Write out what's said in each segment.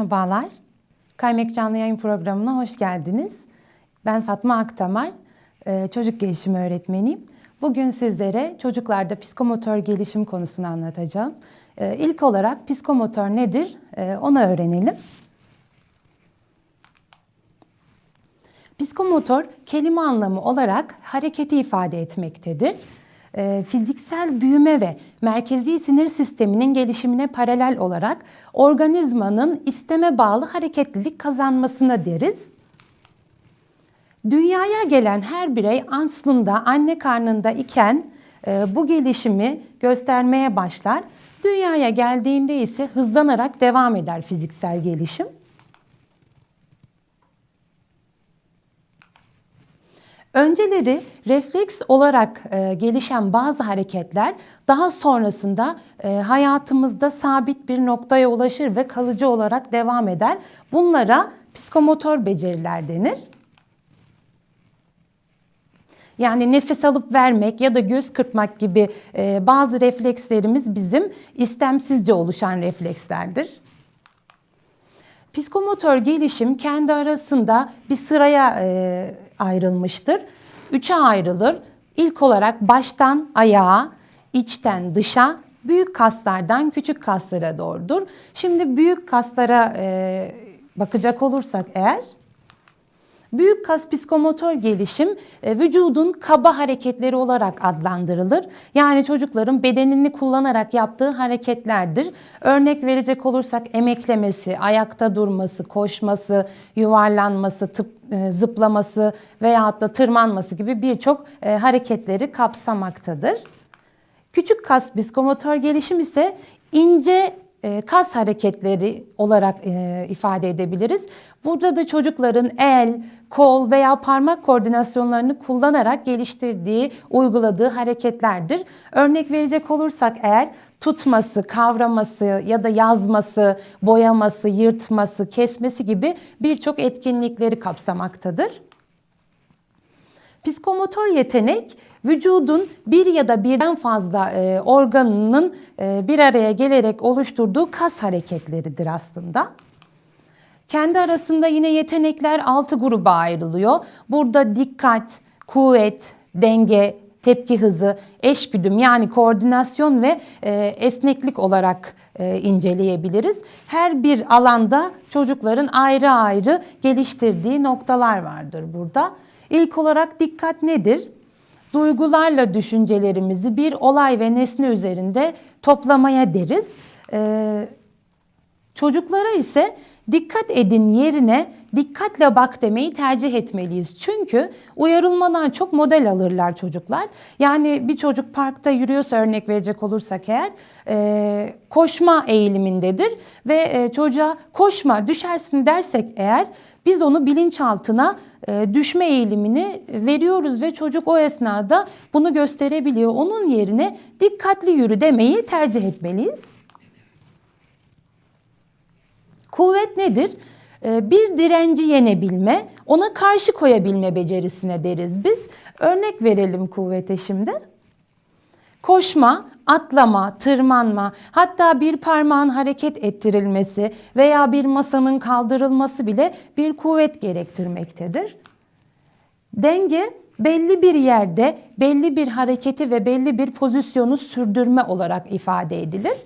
Merhabalar. Kaymek Canlı Yayın Programı'na hoş geldiniz. Ben Fatma Aktamar, e, çocuk gelişimi öğretmeniyim. Bugün sizlere çocuklarda psikomotor gelişim konusunu anlatacağım. E, İlk olarak psikomotor nedir e, onu öğrenelim. Psikomotor kelime anlamı olarak hareketi ifade etmektedir. Ee, fiziksel büyüme ve merkezi sinir sisteminin gelişimine paralel olarak organizmanın isteme bağlı hareketlilik kazanmasına deriz. Dünyaya gelen her birey aslında anne karnında iken e, bu gelişimi göstermeye başlar. Dünyaya geldiğinde ise hızlanarak devam eder fiziksel gelişim. Önceleri refleks olarak e, gelişen bazı hareketler daha sonrasında e, hayatımızda sabit bir noktaya ulaşır ve kalıcı olarak devam eder. Bunlara psikomotor beceriler denir. Yani nefes alıp vermek ya da göz kırpmak gibi e, bazı reflekslerimiz bizim istemsizce oluşan reflekslerdir. Psikomotor gelişim kendi arasında bir sıraya e, ayrılmıştır. Üçe ayrılır. İlk olarak baştan ayağa, içten dışa, büyük kaslardan küçük kaslara doğrudur. Şimdi büyük kaslara e, bakacak olursak eğer, Büyük kas psikomotor gelişim e, vücudun kaba hareketleri olarak adlandırılır. Yani çocukların bedenini kullanarak yaptığı hareketlerdir. Örnek verecek olursak emeklemesi, ayakta durması, koşması, yuvarlanması, tıp, e, zıplaması veyahut da tırmanması gibi birçok e, hareketleri kapsamaktadır. Küçük kas psikomotor gelişim ise ince kas hareketleri olarak ifade edebiliriz. Burada da çocukların el, kol veya parmak koordinasyonlarını kullanarak geliştirdiği, uyguladığı hareketlerdir. Örnek verecek olursak eğer tutması, kavraması ya da yazması, boyaması, yırtması, kesmesi gibi birçok etkinlikleri kapsamaktadır. Psikomotor yetenek vücudun bir ya da birden fazla e, organının e, bir araya gelerek oluşturduğu kas hareketleridir aslında. Kendi arasında yine yetenekler altı gruba ayrılıyor. Burada dikkat, kuvvet, denge, tepki hızı, eşgüdüm yani koordinasyon ve e, esneklik olarak e, inceleyebiliriz. Her bir alanda çocukların ayrı ayrı geliştirdiği noktalar vardır burada. İlk olarak dikkat nedir? Duygularla düşüncelerimizi bir olay ve nesne üzerinde toplamaya deriz. Ee, çocuklara ise dikkat edin yerine dikkatle bak demeyi tercih etmeliyiz. Çünkü uyarılmadan çok model alırlar çocuklar. Yani bir çocuk parkta yürüyorsa örnek verecek olursak eğer e, koşma eğilimindedir. Ve e, çocuğa koşma düşersin dersek eğer biz onu bilinçaltına e, düşme eğilimini veriyoruz ve çocuk o esnada bunu gösterebiliyor. Onun yerine dikkatli yürü demeyi tercih etmeliyiz. Kuvvet nedir? E, bir direnci yenebilme, ona karşı koyabilme becerisine deriz biz. Örnek verelim kuvvete şimdi. Koşma, atlama, tırmanma, hatta bir parmağın hareket ettirilmesi veya bir masanın kaldırılması bile bir kuvvet gerektirmektedir. Denge belli bir yerde belli bir hareketi ve belli bir pozisyonu sürdürme olarak ifade edilir.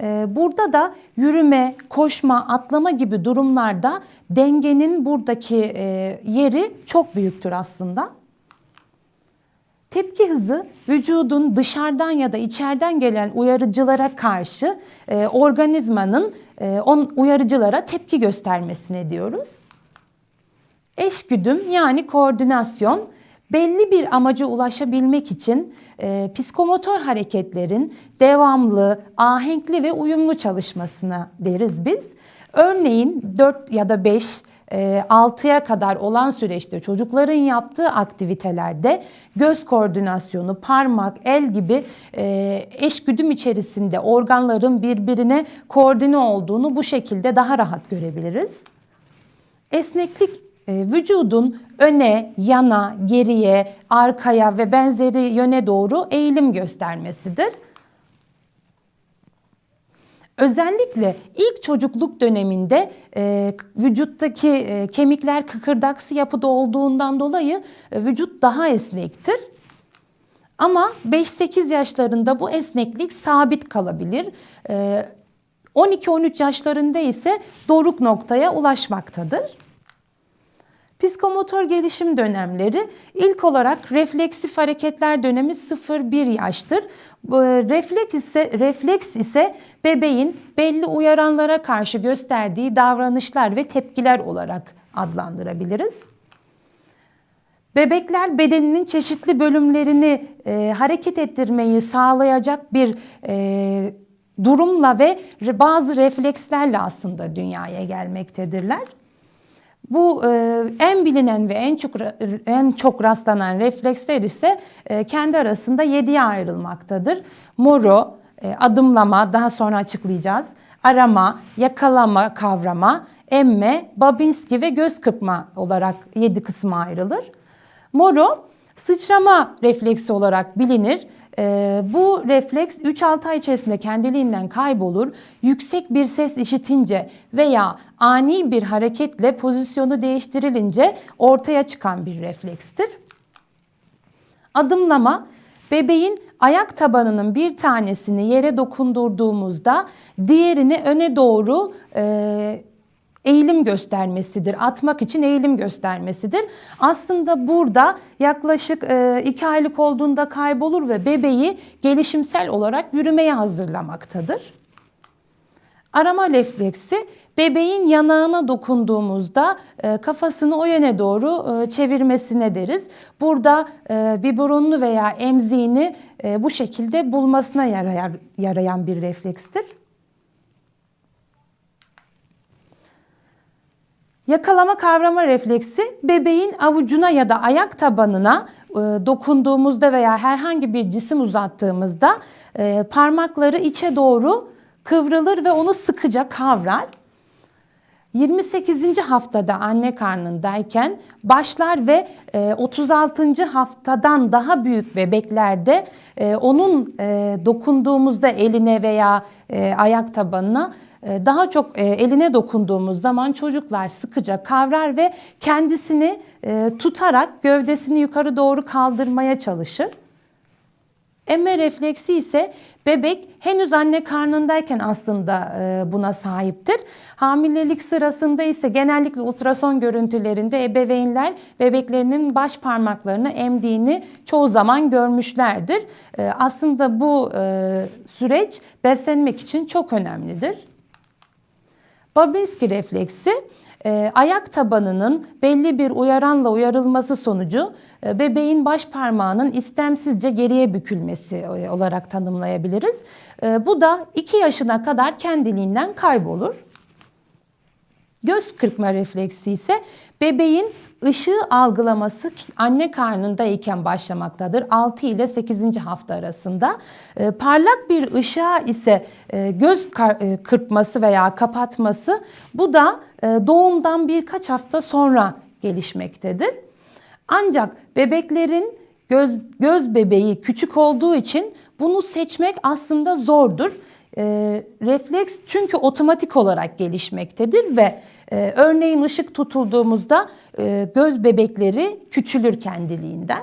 Ee, burada da yürüme, koşma, atlama gibi durumlarda dengenin buradaki e, yeri çok büyüktür aslında. Tepki hızı vücudun dışarıdan ya da içeriden gelen uyarıcılara karşı e, organizmanın e, on uyarıcılara tepki göstermesine diyoruz. Eşgüdüm yani koordinasyon belli bir amaca ulaşabilmek için e, psikomotor hareketlerin devamlı, ahenkli ve uyumlu çalışmasına deriz biz. Örneğin 4 ya da 5 6'ya kadar olan süreçte çocukların yaptığı aktivitelerde göz koordinasyonu, parmak, el gibi eşgüdüm içerisinde organların birbirine koordine olduğunu bu şekilde daha rahat görebiliriz. Esneklik vücudun öne, yana, geriye, arkaya ve benzeri yöne doğru eğilim göstermesidir. Özellikle ilk çocukluk döneminde e, vücuttaki e, kemikler kıkırdaksı yapıda olduğundan dolayı e, vücut daha esnektir. Ama 5-8 yaşlarında bu esneklik sabit kalabilir. E, 12-13 yaşlarında ise doruk noktaya ulaşmaktadır. Psikomotor gelişim dönemleri ilk olarak refleksif hareketler dönemi 0-1 yaştır. E, Refleks ise, refleks ise bebeğin belli uyaranlara karşı gösterdiği davranışlar ve tepkiler olarak adlandırabiliriz. Bebekler bedeninin çeşitli bölümlerini e, hareket ettirmeyi sağlayacak bir e, durumla ve bazı reflekslerle aslında dünyaya gelmektedirler. Bu e, en bilinen ve en çok en çok rastlanan refleksler ise e, kendi arasında yediye ayrılmaktadır. Moro, e, adımlama, daha sonra açıklayacağız. Arama, yakalama, kavrama, emme, Babinski ve göz kırpma olarak yedi kısma ayrılır. Moro sıçrama refleksi olarak bilinir. Ee, bu refleks 3-6 ay içerisinde kendiliğinden kaybolur. Yüksek bir ses işitince veya ani bir hareketle pozisyonu değiştirilince ortaya çıkan bir reflekstir. Adımlama bebeğin ayak tabanının bir tanesini yere dokundurduğumuzda diğerini öne doğru e, eğilim göstermesidir. Atmak için eğilim göstermesidir. Aslında burada yaklaşık e, iki aylık olduğunda kaybolur ve bebeği gelişimsel olarak yürümeye hazırlamaktadır. Arama refleksi bebeğin yanağına dokunduğumuzda e, kafasını o yöne doğru e, çevirmesine deriz. Burada e, biberonunu veya emziğini e, bu şekilde bulmasına yarar, yarayan bir reflekstir. Yakalama kavrama refleksi bebeğin avucuna ya da ayak tabanına e, dokunduğumuzda veya herhangi bir cisim uzattığımızda e, parmakları içe doğru kıvrılır ve onu sıkıca kavrar. 28. haftada anne karnındayken başlar ve e, 36. haftadan daha büyük bebeklerde e, onun e, dokunduğumuzda eline veya e, ayak tabanına e, daha çok e, eline dokunduğumuz zaman çocuklar sıkıca kavrar ve kendisini e, tutarak gövdesini yukarı doğru kaldırmaya çalışır. Emme refleksi ise bebek henüz anne karnındayken aslında e, buna sahiptir. Hamilelik sırasında ise genellikle ultrason görüntülerinde ebeveynler bebeklerinin baş parmaklarını emdiğini çoğu zaman görmüşlerdir. E, Aslında bu e, süreç beslenmek için çok önemlidir. Babinski refleksi e, ayak tabanının belli bir uyaranla uyarılması sonucu e, bebeğin baş parmağının istemsizce geriye bükülmesi olarak tanımlayabiliriz. E, bu da 2 yaşına kadar kendiliğinden kaybolur. Göz kırpma refleksi ise bebeğin ışığı algılaması anne karnındayken başlamaktadır. 6 ile 8. hafta arasında. E, parlak bir ışığa ise e, göz e, kırpması veya kapatması bu da e, doğumdan birkaç hafta sonra gelişmektedir. Ancak bebeklerin göz, göz bebeği küçük olduğu için bunu seçmek aslında zordur. E, refleks çünkü otomatik olarak gelişmektedir ve e, örneğin ışık tutulduğumuzda e, göz bebekleri küçülür kendiliğinden.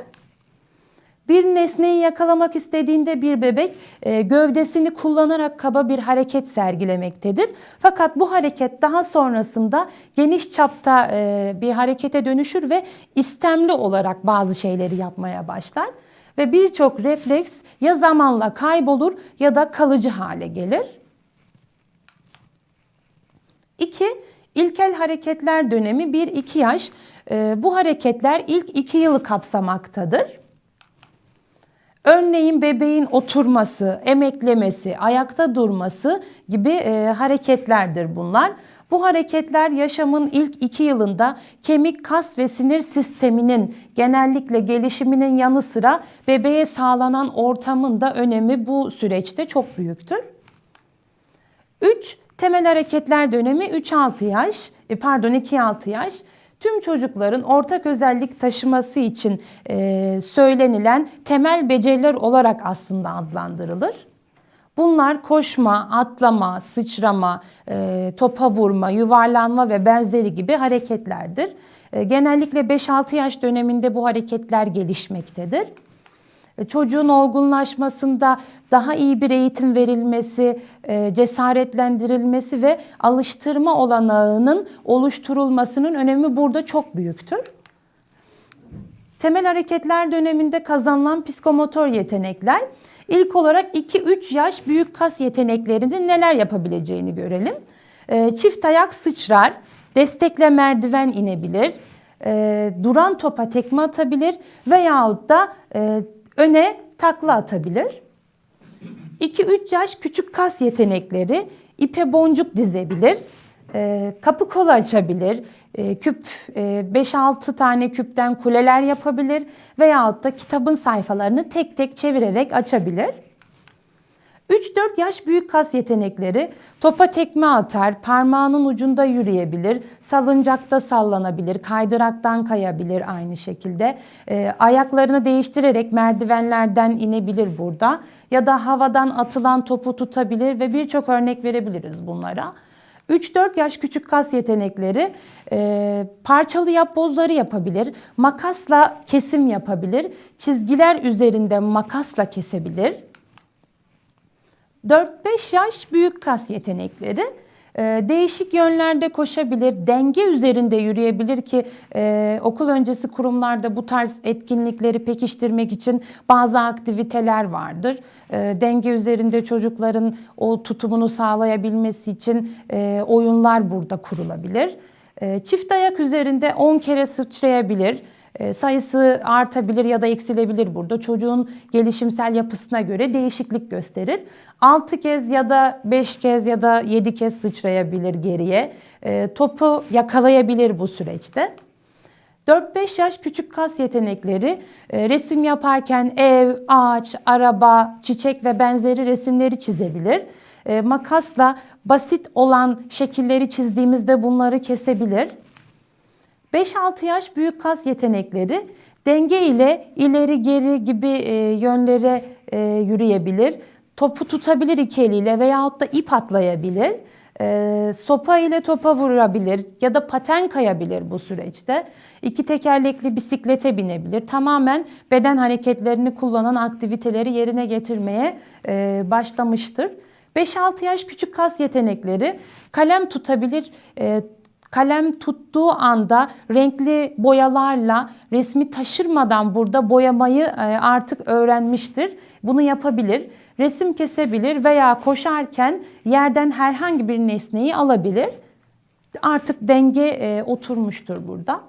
Bir nesneyi yakalamak istediğinde bir bebek e, gövdesini kullanarak kaba bir hareket sergilemektedir. Fakat bu hareket daha sonrasında geniş çapta e, bir harekete dönüşür ve istemli olarak bazı şeyleri yapmaya başlar. Ve birçok refleks ya zamanla kaybolur ya da kalıcı hale gelir. 2. İlkel hareketler dönemi 1-2 yaş. E, bu hareketler ilk 2 yılı kapsamaktadır. Örneğin bebeğin oturması, emeklemesi, ayakta durması gibi e, hareketlerdir bunlar. Bu hareketler yaşamın ilk iki yılında kemik, kas ve sinir sisteminin genellikle gelişiminin yanı sıra bebeğe sağlanan ortamın da önemi bu süreçte çok büyüktür. 3. Temel hareketler dönemi 3-6 yaş, e, pardon 2-6 yaş. Tüm çocukların ortak özellik taşıması için e, söylenilen temel beceriler olarak aslında adlandırılır. Bunlar koşma, atlama, sıçrama, e, topa vurma, yuvarlanma ve benzeri gibi hareketlerdir. E, genellikle 5-6 yaş döneminde bu hareketler gelişmektedir. E, Çocuğun olgunlaşmasında daha iyi bir eğitim verilmesi, cesaretlendirilmesi ve alıştırma olanağının oluşturulmasının önemi burada çok büyüktür. Temel hareketler döneminde kazanılan psikomotor yetenekler ilk olarak 2-3 yaş büyük kas yeteneklerinde neler yapabileceğini görelim. E, Çift ayak sıçrar, destekle merdiven inebilir, e, duran topa tekme atabilir veyahut da e, öne takla atabilir. 2-3 yaş küçük kas yetenekleri ipe boncuk dizebilir, kapı kolu açabilir, e, küp e, 5-6 tane küpten kuleler yapabilir veyahut da kitabın sayfalarını tek tek çevirerek açabilir. 3-4 yaş büyük kas yetenekleri topa tekme atar, parmağının ucunda yürüyebilir, salıncakta sallanabilir, kaydıraktan kayabilir aynı şekilde. Ee, ayaklarını değiştirerek merdivenlerden inebilir burada ya da havadan atılan topu tutabilir ve birçok örnek verebiliriz bunlara. 3-4 yaş küçük kas yetenekleri e, parçalı yapbozları yapabilir, makasla kesim yapabilir, çizgiler üzerinde makasla kesebilir. 4-5 yaş büyük kas yetenekleri. Ee, Değişik yönlerde koşabilir, denge üzerinde yürüyebilir ki e, okul öncesi kurumlarda bu tarz etkinlikleri pekiştirmek için bazı aktiviteler vardır. E, denge üzerinde çocukların o tutumunu sağlayabilmesi için e, oyunlar burada kurulabilir. E, çift ayak üzerinde 10 kere sıçrayabilir. E, sayısı artabilir ya da eksilebilir burada. Çocuğun gelişimsel yapısına göre değişiklik gösterir. 6 kez ya da 5 kez ya da 7 kez sıçrayabilir geriye. E, topu yakalayabilir bu süreçte. 4-5 yaş küçük kas yetenekleri e, resim yaparken ev, ağaç, araba, çiçek ve benzeri resimleri çizebilir. Makasla basit olan şekilleri çizdiğimizde bunları kesebilir. 5-6 yaş büyük kas yetenekleri denge ile ileri geri gibi e, yönlere e, yürüyebilir. Topu tutabilir iki eliyle veyahut da ip atlayabilir. E, sopa ile topa vurabilir ya da paten kayabilir bu süreçte. İki tekerlekli bisiklete binebilir. Tamamen beden hareketlerini kullanan aktiviteleri yerine getirmeye e, başlamıştır. 5-6 yaş küçük kas yetenekleri kalem tutabilir, e, kalem tuttuğu anda renkli boyalarla resmi taşırmadan burada boyamayı e, artık öğrenmiştir. Bunu yapabilir. Resim kesebilir veya koşarken yerden herhangi bir nesneyi alabilir. Artık denge e, oturmuştur burada.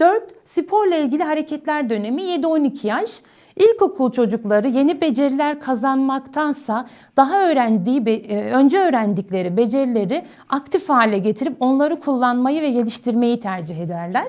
4. Sporla ilgili hareketler dönemi 7-12 yaş. İlkokul çocukları yeni beceriler kazanmaktansa daha öğrendiği, e, önce öğrendikleri becerileri aktif hale getirip onları kullanmayı ve geliştirmeyi tercih ederler.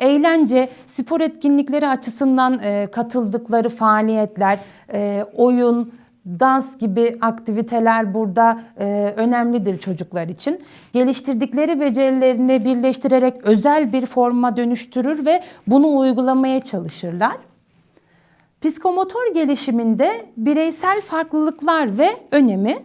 Eğlence, spor etkinlikleri açısından e, katıldıkları faaliyetler, e, oyun, dans gibi aktiviteler burada e, önemlidir çocuklar için. Geliştirdikleri becerilerini birleştirerek özel bir forma dönüştürür ve bunu uygulamaya çalışırlar. Psikomotor gelişiminde bireysel farklılıklar ve önemi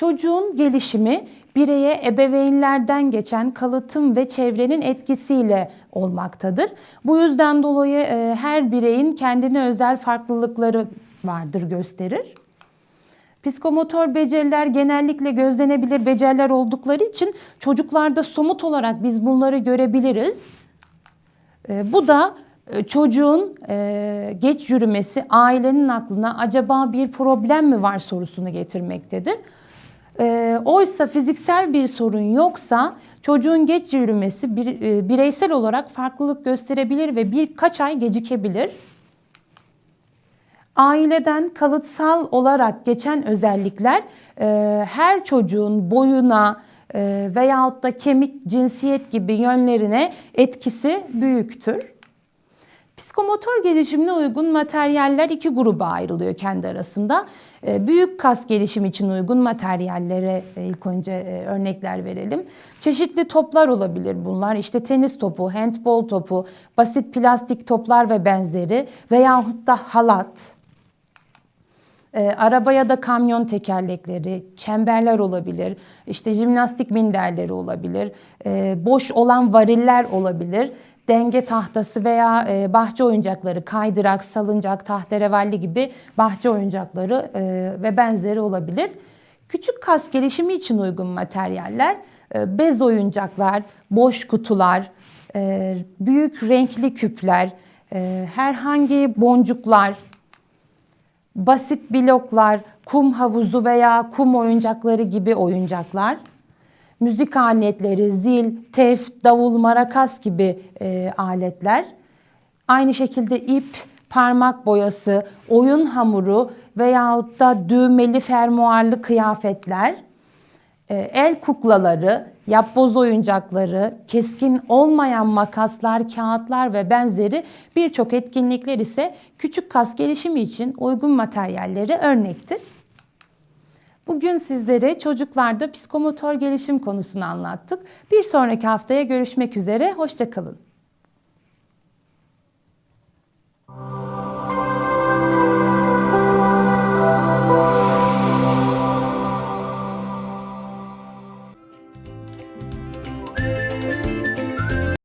Çocuğun gelişimi bireye ebeveynlerden geçen kalıtım ve çevrenin etkisiyle olmaktadır. Bu yüzden dolayı e, her bireyin kendine özel farklılıkları vardır gösterir. Psikomotor beceriler genellikle gözlenebilir beceriler oldukları için çocuklarda somut olarak biz bunları görebiliriz. E, bu da e, çocuğun e, geç yürümesi ailenin aklına acaba bir problem mi var sorusunu getirmektedir. E, oysa fiziksel bir sorun yoksa çocuğun geç yürümesi e, bireysel olarak farklılık gösterebilir ve birkaç ay gecikebilir. Aileden kalıtsal olarak geçen özellikler e, her çocuğun boyuna e, veyahut da kemik, cinsiyet gibi yönlerine etkisi büyüktür. Psikomotor gelişimine uygun materyaller iki gruba ayrılıyor kendi arasında. E, büyük kas gelişimi için uygun materyallere e, ilk önce e, örnekler verelim. Çeşitli toplar olabilir bunlar. İşte tenis topu, handbol topu, basit plastik toplar ve benzeri veyahut da halat. E, araba ya da kamyon tekerlekleri, çemberler olabilir, işte jimnastik minderleri olabilir, e, boş olan variller olabilir, denge tahtası veya e, bahçe oyuncakları, kaydırak, salıncak, tahterevalli gibi bahçe oyuncakları e, ve benzeri olabilir. Küçük kas gelişimi için uygun materyaller, e, bez oyuncaklar, boş kutular, e, büyük renkli küpler, e, herhangi boncuklar, basit bloklar, kum havuzu veya kum oyuncakları gibi oyuncaklar, müzik aletleri, zil, tef, davul, marakas gibi e, aletler, aynı şekilde ip, parmak boyası, oyun hamuru veyahut da düğmeli fermuarlı kıyafetler, e, el kuklaları, yapboz oyuncakları, keskin olmayan makaslar, kağıtlar ve benzeri birçok etkinlikler ise küçük kas gelişimi için uygun materyalleri örnektir. Bugün sizlere çocuklarda psikomotor gelişim konusunu anlattık. Bir sonraki haftaya görüşmek üzere, hoşçakalın.